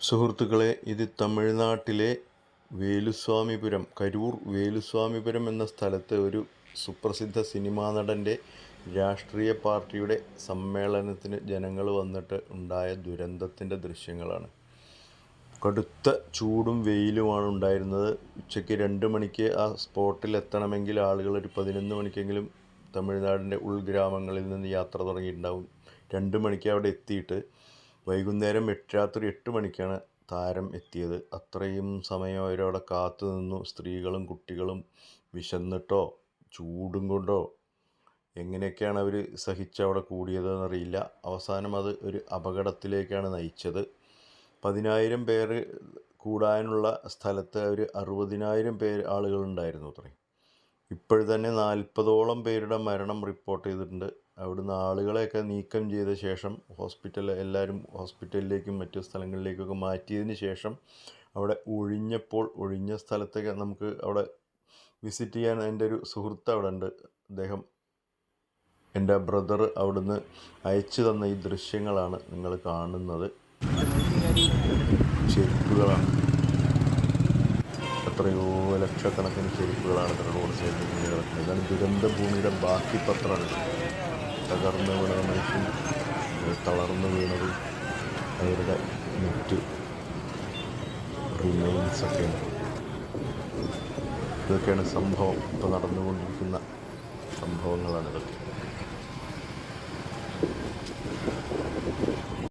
സുഹൃത്തുക്കളെ ഇത് തമിഴ്നാട്ടിലെ വേലുസ്വാമിപുരം കരൂർ വേലുസ്വാമിപുരം എന്ന സ്ഥലത്ത് ഒരു സുപ്രസിദ്ധ സിനിമാ നടന്റെ രാഷ്ട്രീയ പാർട്ടിയുടെ സമ്മേളനത്തിന് ജനങ്ങൾ വന്നിട്ട് ഉണ്ടായ ദുരന്തത്തിന്റെ ദൃശ്യങ്ങളാണ്. കടുത്ത ചൂടും വെയിലുമാണ് ഉണ്ടായിരുന്നത്. ഉച്ചയ്ക്ക് രണ്ട് മണിക്ക് ആ സ്പോട്ടിൽ എത്തണമെങ്കിൽ ആളുകൾ ഒരു പതിനൊന്ന് മണിക്കെങ്കിലും തമിഴ്നാടിന്റെ ഉൾഗ്രാമങ്ങളിൽ നിന്ന് യാത്ര തുടങ്ങിയിട്ടുണ്ടാവും. രണ്ട് മണിക്ക് അവിടെ എത്തിയിട്ട് വൈകുന്നേരം രാത്രി എട്ട് മണിക്കാണ് താരം എത്തിയത്. അത്രയും സമയം അവരവിടെ കാത്തു നിന്നു. സ്ത്രീകളും കുട്ടികളും വിശന്നിട്ടോ ചൂടും കൊണ്ടോ എങ്ങനെയൊക്കെയാണ് അവർ സഹിച്ച് അവിടെ കൂടിയതെന്നറിയില്ല. അവസാനം അത് ഒരു അപകടത്തിലേക്കാണ് നയിച്ചത്. പതിനായിരം പേര് കൂടാനുള്ള സ്ഥലത്ത് ഒരു അറുപതിനായിരം പേര് ആളുകളുണ്ടായിരുന്നു അത്രയും. ഇപ്പോൾ തന്നെ നാൽപ്പതോളം പേരുടെ മരണം റിപ്പോർട്ട് ചെയ്തിട്ടുണ്ട്. അവിടുന്ന് ആളുകളെയൊക്കെ നീക്കം ചെയ്ത ശേഷം ഹോസ്പിറ്റൽ എല്ലാവരും ഹോസ്പിറ്റലിലേക്കും മറ്റു സ്ഥലങ്ങളിലേക്കൊക്കെ മാറ്റിയതിന് ശേഷം അവിടെ ഒഴിഞ്ഞപ്പോൾ ഒഴിഞ്ഞ സ്ഥലത്തൊക്കെ നമുക്ക് അവിടെ വിസിറ്റ് ചെയ്യാൻ എന്റെ ഒരു സുഹൃത്ത് അവിടെ ഉണ്ട് അദ്ദേഹം എന്റെ ബ്രദർ അവിടുന്ന് അയച്ചു തന്ന ഈ ദൃശ്യങ്ങളാണ് നിങ്ങൾ കാണുന്നത്. ചെരുപ്പുകളാണ്. എത്രയോ ലക്ഷക്കണക്കിന് ചെരുപ്പുകളാണ് റോഡ് സൈഡിൽ ഇങ്ങനെ കിടക്കുന്നത്. ഇതാണ് ദുരന്ത ഭൂമിയുടെ ബാക്കി പത്രമാണ് തകർന്ന് വീണ മനുഷ്യൻ തളർന്ന് വീണത് അവരുടെ മറ്റ്. റിമൈൻസൊക്കെയാണ് ഇതൊക്കെയാണ് സംഭവം. ഇപ്പോൾ നടന്നുകൊണ്ടിരിക്കുന്ന സംഭവങ്ങളാണ് ഇതൊക്കെ.